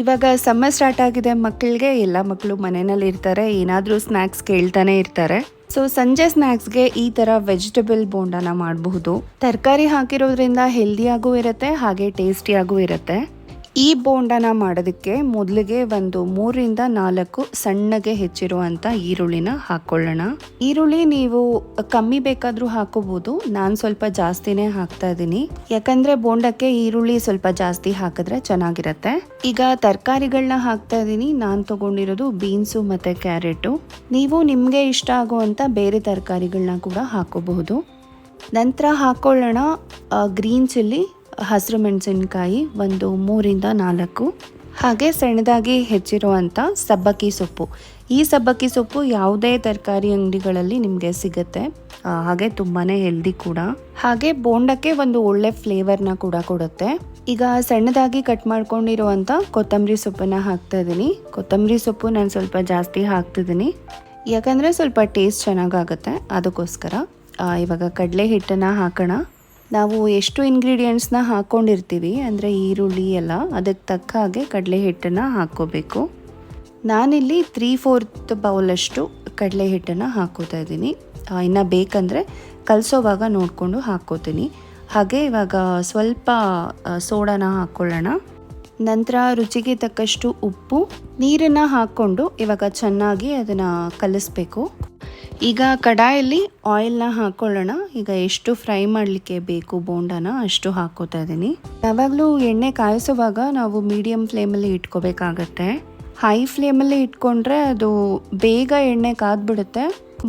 ಇವಾಗ summer start ಆಗಿದೆ ಮಕ್ಕಳಿಗೆ ಎಲ್ಲ ಮಕ್ಕಳು ಮನೆಯಲ್ಲಿ ಇರ್ತಾರೆ, ಏನಾದರೂ ಸ್ನ್ಯಾಕ್ಸ್ ಕೇಳ್ತಾನೆ ಇರ್ತಾರೆ. ಸೊ ಸಂಜೆ ಸ್ನ್ಯಾಕ್ಸ್ಗೆ ಈ ಥರ ವೆಜಿಟೇಬಲ್ ಬೋಂಡಾನ ಮಾಡಬಹುದು. ತರಕಾರಿ ಹಾಕಿರೋದ್ರಿಂದ ಹೆಲ್ದಿಯಾಗೂ ಇರುತ್ತೆ, ಹಾಗೆ ಟೇಸ್ಟಿಯಾಗೂ ಇರುತ್ತೆ. ಈ ಬೋಂಡನ ಮಾಡೋದಕ್ಕೆ ಮೊದಲಿಗೆ ಒಂದು ಮೂರಿಂದ ನಾಲ್ಕು ಸಣ್ಣಗೆ ಹೆಚ್ಚಿರುವಂಥ ಈರುಳ್ಳಿನ ಹಾಕ್ಕೊಳ್ಳೋಣ ಈರುಳ್ಳಿ ನೀವು ಕಮ್ಮಿ ಬೇಕಾದರೂ ಹಾಕೋಬೋದು, ನಾನು ಸ್ವಲ್ಪ ಜಾಸ್ತಿನೇ ಹಾಕ್ತಾ ಇದ್ದೀನಿ. ಯಾಕಂದರೆ ಬೋಂಡಕ್ಕೆ ಈರುಳ್ಳಿ ಸ್ವಲ್ಪ ಜಾಸ್ತಿ ಹಾಕಿದ್ರೆ ಚೆನ್ನಾಗಿರುತ್ತೆ. ಈಗ ತರಕಾರಿಗಳನ್ನ ಹಾಕ್ತಾ ಇದ್ದೀನಿ. ನಾನು ತಗೊಂಡಿರೋದು ಬೀನ್ಸು ಮತ್ತು ಕ್ಯಾರೆಟು. ನೀವು ನಿಮಗೆ ಇಷ್ಟ ಆಗುವಂಥ ಬೇರೆ ತರಕಾರಿಗಳನ್ನ ಕೂಡ ಹಾಕೋಬಹುದು. ನಂತರ ಹಾಕೊಳ್ಳೋಣ ಗ್ರೀನ್ ಚಿಲ್ಲಿ ಹಸಿರು ಮೆಣಸಿನ್ಕಾಯಿ ಒಂದು ಮೂರಿಂದ ನಾಲ್ಕು. ಹಾಗೆ ಸಣ್ಣದಾಗಿ ಹೆಚ್ಚಿರುವಂಥ ಸಬ್ಬಕ್ಕಿ ಸೊಪ್ಪು. ಈ ಸಬ್ಬಕ್ಕಿ ಸೊಪ್ಪು ಯಾವುದೇ ತರಕಾರಿ ಅಂಗಡಿಗಳಲ್ಲಿ ನಿಮಗೆ ಸಿಗುತ್ತೆ. ಹಾಗೆ ತುಂಬಾ ಹೆಲ್ದಿ ಕೂಡ. ಹಾಗೆ ಬೋಂಡಕ್ಕೆ ಒಂದು ಒಳ್ಳೆ ಫ್ಲೇವರ್ನ ಕೂಡ ಕೊಡುತ್ತೆ. ಈಗ ಸಣ್ಣದಾಗಿ ಕಟ್ ಮಾಡ್ಕೊಂಡಿರುವಂಥ ಕೊತ್ತಂಬರಿ ಸೊಪ್ಪನ್ನು ಹಾಕ್ತಾ ಇದ್ದೀನಿ. ಕೊತ್ತಂಬರಿ ಸೊಪ್ಪು ನಾನು ಸ್ವಲ್ಪ ಜಾಸ್ತಿ ಹಾಕ್ತಿದ್ದೀನಿ. ಯಾಕಂದರೆ ಸ್ವಲ್ಪ ಟೇಸ್ಟ್ ಚೆನ್ನಾಗಾಗುತ್ತೆ ಅದಕ್ಕೋಸ್ಕರ. ಇವಾಗ ಕಡಲೆ ಹಿಟ್ಟನ್ನು ಹಾಕೋಣ. ನಾವು ಎಷ್ಟು ಇಂಗ್ರೀಡಿಯೆಂಟ್ಸ್ನ ಹಾಕ್ಕೊಂಡಿರ್ತೀವಿ ಅಂದರೆ ಈರುಳ್ಳಿ ಎಲ್ಲ, ಅದಕ್ಕೆ ತಕ್ಕ ಹಾಗೆ ಕಡಲೆ ಹಿಟ್ಟನ್ನು ಹಾಕ್ಕೋಬೇಕು. ನಾನಿಲ್ಲಿ ತ್ರೀ ಫೋರ್ತ್ ಬೌಲಷ್ಟು ಕಡಲೆ ಹಿಟ್ಟನ್ನು ಹಾಕೋತಾ ಇದ್ದೀನಿ. ಇನ್ನು ಬೇಕಂದರೆ ಕಲಸೋವಾಗ ನೋಡಿಕೊಂಡು ಹಾಕ್ಕೋತೀನಿ. ಹಾಗೆ ಇವಾಗ ಸ್ವಲ್ಪ ಸೋಡಾನ ಹಾಕ್ಕೊಳ್ಳೋಣ. ನಂತರ ರುಚಿಗೆ ತಕ್ಕಷ್ಟು ಉಪ್ಪು, ನೀರನ್ನು ಹಾಕ್ಕೊಂಡು ಇವಾಗ ಚೆನ್ನಾಗಿ ಅದನ್ನು ಕಲಿಸ್ಬೇಕು. ಈಗ ಕಡಾಯಲ್ಲಿ ಆಯಿಲ್ನ ಹಾಕೊಳ್ಳೋಣ. ಈಗ ಎಷ್ಟು ಫ್ರೈ ಮಾಡಲಿಕ್ಕೆ ಬೇಕು ಬೋಂಡನ ಅಷ್ಟು ಹಾಕೋತಾ ಇದ್ದೀನಿ. ಯಾವಾಗಲೂ ಎಣ್ಣೆ ಕಾಯಿಸುವಾಗ ನಾವು ಮೀಡಿಯಂ ಫ್ಲೇಮಲ್ಲಿ ಇಟ್ಕೋಬೇಕಾಗತ್ತೆ. ಹೈ ಫ್ಲೇಮಲ್ಲಿ ಇಟ್ಕೊಂಡ್ರೆ ಅದು ಬೇಗ ಎಣ್ಣೆ ಕಾದ್ಬಿಡುತ್ತೆ.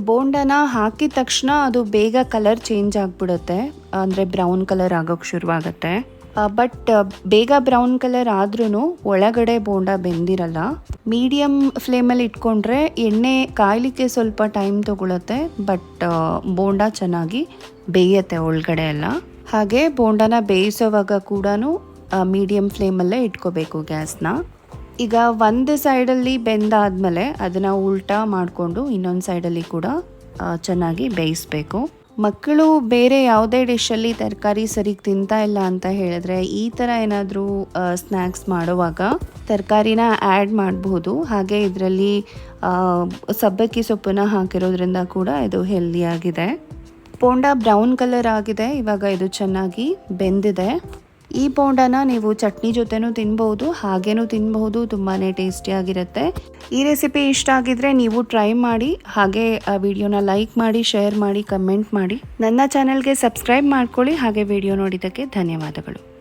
ಬೋಂಡನ ಹಾಕಿದ ತಕ್ಷಣ ಅದು ಬೇಗ ಕಲರ್ ಚೇಂಜ್ ಆಗಿಬಿಡುತ್ತೆ. ಅಂದರೆ ಬ್ರೌನ್ ಕಲರ್ ಆಗೋಕ್ಕೆ ಶುರುವಾಗತ್ತೆ. ಬಟ್ ಬೇಗ ಬ್ರೌನ್ ಕಲರ್ ಆದ್ರೂ ಒಳಗಡೆ ಬೋಂಡ ಬೆಂದಿರಲ್ಲ. ಮೀಡಿಯಮ್ ಫ್ಲೇಮಲ್ಲಿ ಇಟ್ಕೊಂಡ್ರೆ ಎಣ್ಣೆ ಕಾಯ್ಲಿಕ್ಕೆ ಸ್ವಲ್ಪ ಟೈಮ್ ತಗೊಳತ್ತೆ ಬಟ್ ಬೋಂಡ ಚೆನ್ನಾಗಿ ಬೇಯುತ್ತೆ ಒಳಗಡೆ ಎಲ್ಲ. ಹಾಗೆ ಬೋಂಡನ ಬೇಯಿಸೋವಾಗ ಕೂಡ ಮೀಡಿಯಮ್ ಫ್ಲೇಮಲ್ಲೇ ಇಟ್ಕೋಬೇಕು ಗ್ಯಾಸ್ನ. ಈಗ ಒಂದು ಸೈಡಲ್ಲಿ ಬೆಂದಾದಮೇಲೆ ಅದನ್ನು ಉಲ್ಟಾ ಮಾಡಿಕೊಂಡು ಇನ್ನೊಂದು ಸೈಡಲ್ಲಿ ಕೂಡ ಚೆನ್ನಾಗಿ ಬೇಯಿಸ್ಬೇಕು. ಮಕ್ಕಳು ಬೇರೆ ಯಾವುದೇ ಡಿಶಲ್ಲಿ ತರಕಾರಿ ಸರಿಗೆ ತಿಂತಾ ಇಲ್ಲ ಅಂತ ಹೇಳಿದ್ರೆ ಈ ಥರ ಏನಾದರೂ ಸ್ನ್ಯಾಕ್ಸ್ ಮಾಡುವಾಗ ತರಕಾರಿನ ಆ್ಯಡ್ ಮಾಡಬಹುದು. ಹಾಗೆ ಇದರಲ್ಲಿ ಸಬ್ಬಕ್ಕಿ ಸೊಪ್ಪನ್ನ ಹಾಕಿರೋದ್ರಿಂದ ಕೂಡ ಇದು ಹೆಲ್ದಿಯಾಗಿದೆ ಪೋಂಡ ಬ್ರೌನ್ ಕಲರ್ ಆಗಿದೆ. ಇವಾಗ ಇದು ಚೆನ್ನಾಗಿ ಬೆಂದಿದೆ. ಈ ಬೋಂಡನ ನೀವು ಚಟ್ನಿ ಜೊತೆನೂ ತಿನ್ಬಹುದು, ಹಾಗೇನೂ ತಿನ್ಬಹುದು ತುಂಬಾ ಟೇಸ್ಟಿಯಾಗಿರುತ್ತೆ. ಈ ರೆಸಿಪಿ ಇಷ್ಟ ಆಗಿದ್ರೆ ನೀವು ಟ್ರೈ ಮಾಡಿ, ಹಾಗೆ ವಿಡಿಯೋನ ಲೈಕ್ ಮಾಡಿ, ಶೇರ್ ಮಾಡಿ, ಕಮೆಂಟ್ ಮಾಡಿ. ನನ್ನ ಚಾನೆಲ್ಗೆ ಸಬ್ಸ್ಕ್ರೈಬ್ ಮಾಡ್ಕೊಳ್ಳಿ, ಹಾಗೆ ವಿಡಿಯೋ ನೋಡಿದ್ದಕ್ಕೆ ಧನ್ಯವಾದಗಳು.